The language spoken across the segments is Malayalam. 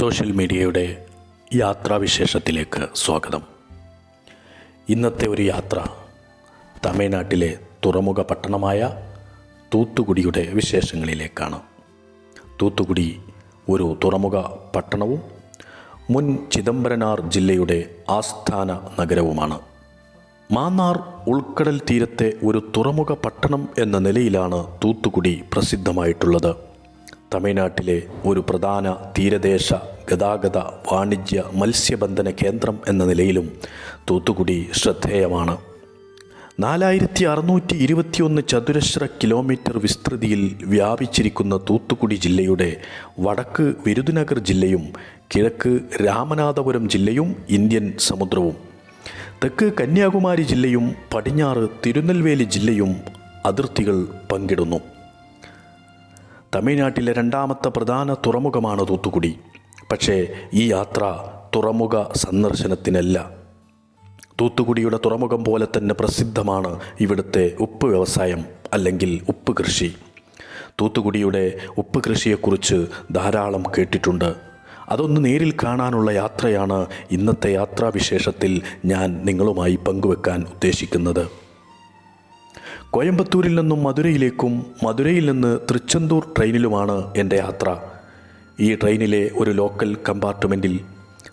സോഷ്യൽ മീഡിയയുടെ യാത്രാവിശേഷത്തിലേക്ക് സ്വാഗതം. ഇന്നത്തെ ഒരു യാത്ര തമിഴ്നാട്ടിലെ തുറമുഖ പട്ടണമായ തൂത്തുകുടിയുടെ വിശേഷങ്ങളിലേക്കാണ്. തൂത്തുകുടി ഒരു തുറമുഖ പട്ടണവും മുൻ ചിദംബരനാർ ജില്ലയുടെ ആസ്ഥാന നഗരവുമാണ്. മാന്നാർ ഉൾക്കടൽ തീരത്തെ ഒരു തുറമുഖ പട്ടണം എന്ന നിലയിലാണ് തൂത്തുകുടി പ്രസിദ്ധമായിട്ടുള്ളത്. തമിഴ്നാട്ടിലെ ഒരു പ്രധാന തീരദേശ ഗതാഗത വാണിജ്യ മത്സ്യബന്ധന കേന്ദ്രം എന്ന നിലയിലും തൂത്തുക്കുടി ശ്രദ്ധേയമാണ്. നാലായിരത്തി അറുന്നൂറ്റി ഇരുപത്തിയൊന്ന് ചതുരശ്ര കിലോമീറ്റർ വിസ്തൃതിയിൽ വ്യാപിച്ചിരിക്കുന്ന തൂത്തുക്കുടി ജില്ലയുടെ വടക്ക് വിരുദുനഗർ ജില്ലയും കിഴക്ക് രാമനാഥപുരം ജില്ലയും ഇന്ത്യൻ സമുദ്രവും. തെക്ക് കന്യാകുമാരി ജില്ലയും പടിഞ്ഞാറ് തിരുനെൽവേലി ജില്ലയും അതിർത്തികൾ പങ്കിടുന്നു. തമിഴ്നാട്ടിലെ രണ്ടാമത്തെ പ്രധാന തുറമുഖമാണ് തൂത്തുക്കുടി. പക്ഷേ ഈ യാത്ര തുറമുഖ സന്ദർശനത്തിനല്ല. തൂത്തുക്കുടിയുടെ തുറമുഖം പോലെ തന്നെ പ്രസിദ്ധമാണ് ഇവിടുത്തെ ഉപ്പ് വ്യവസായം അല്ലെങ്കിൽ ഉപ്പ് കൃഷി. തൂത്തുക്കുടിയുടെ ഉപ്പ് കൃഷിയെക്കുറിച്ച് ധാരാളം കേട്ടിട്ടുണ്ട്. അതൊന്ന് നേരിൽ കാണാനുള്ള യാത്രയാണ് ഇന്നത്തെ യാത്രാവിശേഷത്തിൽ ഞാൻ നിങ്ങളുമായി പങ്കുവെക്കാൻ ഉദ്ദേശിക്കുന്നത്. കോയമ്പത്തൂരിൽ നിന്നും മധുരയിലേക്കും മധുരയിൽ നിന്ന് തൃച്ചന്തൂർ ട്രെയിനിലുമാണ് എന്റെ യാത്ര. ഈ ട്രെയിനിലെ ഒരു ലോക്കൽ കമ്പാർട്ട്മെന്റിൽ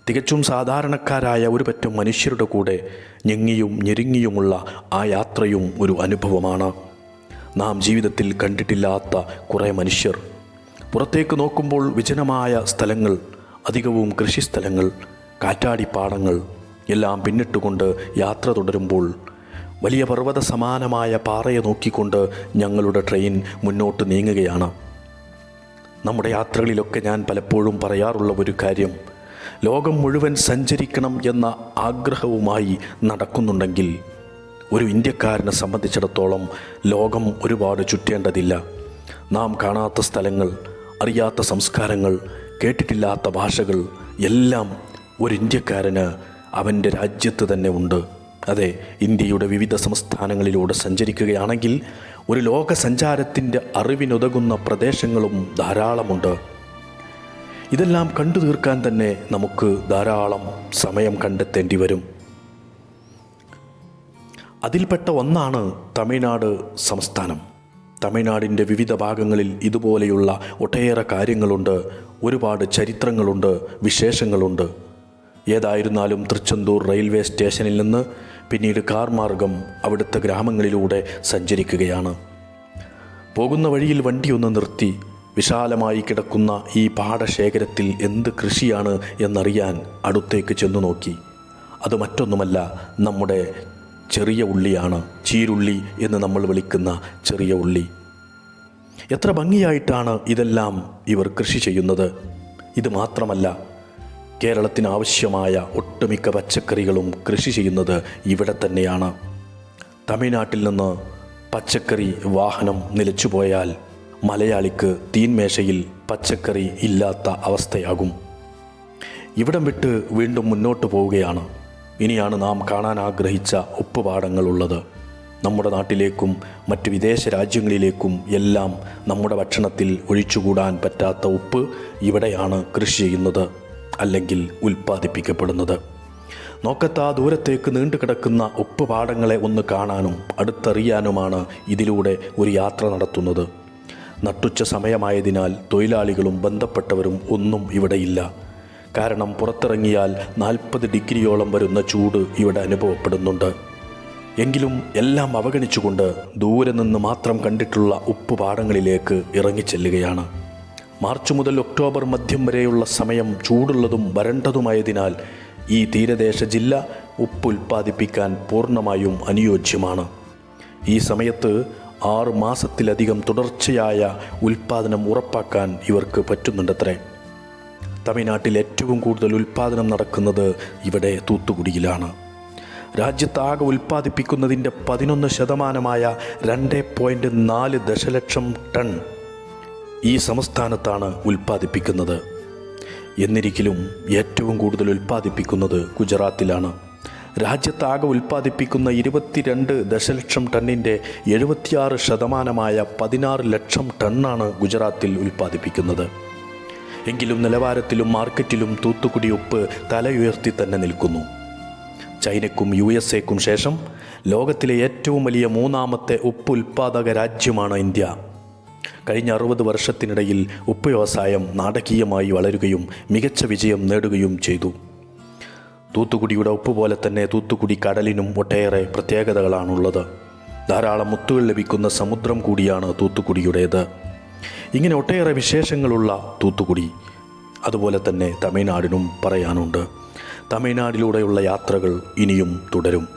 തികച്ചും സാധാരണക്കാരായ ഒരു പറ്റം മനുഷ്യരുടെ കൂടെ ഞെങ്ങിയും ഞെരുങ്ങിയുമുള്ള ആ യാത്രയും ഒരു അനുഭവമാണ്. നാം ജീവിതത്തിൽ കണ്ടിട്ടില്ലാത്ത കുറേ മനുഷ്യർ. പുറത്തേക്ക് നോക്കുമ്പോൾ വിജനമായ സ്ഥലങ്ങൾ അധികവും കൃഷിസ്ഥലങ്ങൾ കാറ്റാടിപ്പാടങ്ങൾ എല്ലാം പിന്നിട്ടുകൊണ്ട് യാത്ര തുടരുമ്പോൾ വലിയ പർവത സമാനമായ പാറയെ നോക്കിക്കൊണ്ട് ഞങ്ങളുടെ ട്രെയിൻ മുന്നോട്ട് നീങ്ങുകയാണ്. നമ്മുടെ യാത്രകളിലൊക്കെ ഞാൻ പലപ്പോഴും പറയാറുള്ള ഒരു കാര്യം ലോകം മുഴുവൻ സഞ്ചരിക്കണം എന്ന ആഗ്രഹവുമായി നടക്കുന്നുണ്ടെങ്കിൽ ഒരു ഇന്ത്യക്കാരനെ സംബന്ധിച്ചിടത്തോളം ലോകം ഒരുപാട് ചുറ്റേണ്ടതില്ല. നാം കാണാത്ത സ്ഥലങ്ങൾ അറിയാത്ത സംസ്കാരങ്ങൾ കേട്ടിട്ടില്ലാത്ത ഭാഷകൾ എല്ലാം ഒരു ഇന്ത്യക്കാരന് അവന്റെ രാജ്യത്ത് തന്നെ ഉണ്ട്. അതെ ഇന്ത്യയുടെ വിവിധ സംസ്ഥാനങ്ങളിലൂടെ സഞ്ചരിക്കുകയാണെങ്കിൽ ഒരു ലോക സഞ്ചാരത്തിന്റെ അറിവിനുതകുന്ന പ്രദേശങ്ങളും ധാരാളമുണ്ട്. ഇതെല്ലാം കണ്ടു തീർക്കാൻ തന്നെ നമുക്ക് ധാരാളം സമയം കണ്ടെത്തേണ്ടി വരും. അതിൽപ്പെട്ട ഒന്നാണ് തമിഴ്നാട് സംസ്ഥാനം. തമിഴ്നാടിന്റെ വിവിധ ഭാഗങ്ങളിൽ ഇതുപോലെയുള്ള ഒട്ടേറെ കാര്യങ്ങളുണ്ട്. ഒരുപാട് ചരിത്രങ്ങളുണ്ട് വിശേഷങ്ങളുണ്ട്. ഏതായിരുന്നാലും തൃച്ചന്തൂർ റെയിൽവേ സ്റ്റേഷനിൽ നിന്ന് പിന്നീട് കാർ മാർഗം അവിടുത്തെ ഗ്രാമങ്ങളിലൂടെ സഞ്ചരിക്കുകയാണ്. പോകുന്ന വഴിയിൽ വണ്ടിയൊന്ന് നിർത്തി വിശാലമായി കിടക്കുന്ന ഈ പാടശേഖരത്തിൽ എന്ത് കൃഷിയാണ് എന്നറിയാൻ അടുത്തേക്ക് ചെന്നു നോക്കി. അത് മറ്റൊന്നുമല്ല നമ്മുടെ ചെറിയ ഉള്ളിയാണ് ചീരുള്ളി എന്ന് നമ്മൾ വിളിക്കുന്ന ചെറിയ ഉള്ളി. എത്ര ഭംഗിയായിട്ടാണ് ഇതെല്ലാം ഇവർ കൃഷി ചെയ്യുന്നത്. ഇത് മാത്രമല്ല കേരളത്തിന് ആവശ്യമായ ഒട്ടുമിക്ക പച്ചക്കറികളും കൃഷി ചെയ്യുന്നത് ഇവിടെ തന്നെയാണ്. തമിഴ്നാട്ടിൽ നിന്ന് പച്ചക്കറി വാഹനം നിലച്ചുപോയാൽ മലയാളിക്ക് തീൻമേശയിൽ പച്ചക്കറി ഇല്ലാത്ത അവസ്ഥയാകും. ഇവിടം വിട്ട് വീണ്ടും മുന്നോട്ട് പോവുകയാണ്. ഇനിയാണ് നാം കാണാൻ ആഗ്രഹിച്ച ഉപ്പുപാടങ്ങളുള്ളത്. നമ്മുടെ നാട്ടിലേക്കും മറ്റ് വിദേശ രാജ്യങ്ങളിലേക്കും എല്ലാം നമ്മുടെ ഭക്ഷണത്തിൽ ഒഴിച്ചുകൂടാൻ പറ്റാത്ത ഉപ്പ് ഇവിടെയാണ് കൃഷി ചെയ്യുന്നത്. അല്ലെങ്കിൽ ഉൽപ്പാദിപ്പിക്കപ്പെടുന്നത്. നോക്കത്താ ദൂരത്തേക്ക് നീണ്ടു കിടക്കുന്ന ഉപ്പ് പാടങ്ങളെ ഒന്ന് കാണാനും അടുത്തറിയാനുമാണ് ഇതിലൂടെ ഒരു യാത്ര നടത്തുന്നത്. നട്ടുച്ച സമയമായതിനാൽ തൊഴിലാളികളും ബന്ധപ്പെട്ടവരും ഒന്നും ഇവിടെയില്ല കാരണം പുറത്തിറങ്ങിയാൽ നാൽപ്പത് ഡിഗ്രിയോളം വരുന്ന ചൂട് ഇവിടെ അനുഭവപ്പെടുന്നുണ്ട്. എങ്കിലും എല്ലാം അവഗണിച്ചുകൊണ്ട് ദൂരെ നിന്ന് മാത്രം കണ്ടിട്ടുള്ള ഉപ്പ് ഉപ്പുപാടങ്ങളിലേക്ക് ഇറങ്ങിച്ചെല്ലുകയാണ്. മാർച്ച് മുതൽ ഒക്ടോബർ മധ്യം വരെയുള്ള സമയം ചൂടുള്ളതും വരണ്ടതുമായതിനാൽ ഈ തീരദേശ ജില്ല ഉപ്പ് ഉൽപ്പാദിപ്പിക്കാൻ പൂർണമായും അനുയോജ്യമാണ്. ഈ സമയത്ത് ആറ് മാസത്തിലധികം തുടർച്ചയായ ഉൽപ്പാദനം ഉറപ്പാക്കാൻ ഇവർക്ക് പറ്റുന്നുണ്ടത്രേ. തമിഴ്നാട്ടിൽ ഏറ്റവും കൂടുതൽ ഉൽപ്പാദനം നടക്കുന്നത് ഇവിടെ തൂത്തുകുടിയിലാണ് രാജ്യത്താകെ ഉൽപ്പാദിപ്പിക്കുന്നതിന്റെ പതിനൊന്ന് ശതമാനമായ രണ്ട് പോയിന്റ് നാല് ദശലക്ഷം ടൺ ഈ സംസ്ഥാനത്താണ് ഉൽപ്പാദിപ്പിക്കുന്നത്. എന്നിരിക്കലും ഏറ്റവും കൂടുതൽ ഉൽപ്പാദിപ്പിക്കുന്നത് ഗുജറാത്തിലാണ്. രാജ്യത്താകെ ഉൽപ്പാദിപ്പിക്കുന്ന ഇരുപത്തിരണ്ട് ദശലക്ഷം ടണ്ണിന്റെ എഴുപത്തിയാറ് ശതമാനമായ പതിനാറ് ലക്ഷം ടണ്ണാണ് ഗുജറാത്തിൽ ഉൽപ്പാദിപ്പിക്കുന്നത്. എങ്കിലും നിലവാരത്തിലും മാർക്കറ്റിലും തൂത്തുക്കുടി ഉപ്പ് തലയുയർത്തി തന്നെ നിൽക്കുന്നു. ചൈനയ്ക്കും യു എസ് എക്കും ശേഷം ലോകത്തിലെ ഏറ്റവും വലിയ മൂന്നാമത്തെ ഉപ്പ് ഉൽപ്പാദക രാജ്യമാണ് ഇന്ത്യ. കഴിഞ്ഞ അറുപത് വർഷത്തിനിടയിൽ ഉപ്പ് വ്യവസായം നാടകീയമായി വളരുകയും മികച്ച വിജയം നേടുകയും ചെയ്തു. തൂത്തുക്കുടിയുടെ ഉപ്പ് പോലെ തന്നെ തൂത്തുക്കുടി കടലിനും ഒട്ടേറെ പ്രത്യേകതകളാണുള്ളത്. ധാരാളം മുത്തുകൾ ലഭിക്കുന്ന സമുദ്രം കൂടിയാണ് തൂത്തുക്കുടിയുടേത്. ഇങ്ങനെ ഒട്ടേറെ വിശേഷങ്ങളുള്ള തൂത്തുക്കുടി. അതുപോലെ തന്നെ തമിഴ്നാടിനും പറയാനുണ്ട്. തമിഴ്നാടിലൂടെയുള്ള യാത്രകൾ ഇനിയും തുടരും.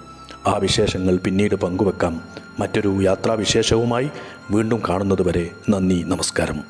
ആ വിശേഷങ്ങൾ പിന്നീട് പങ്കുവെക്കാം. മറ്റൊരു യാത്രാവിശേഷവുമായി വീണ്ടും കാണുന്നതുവരെ നന്ദി നമസ്കാരം.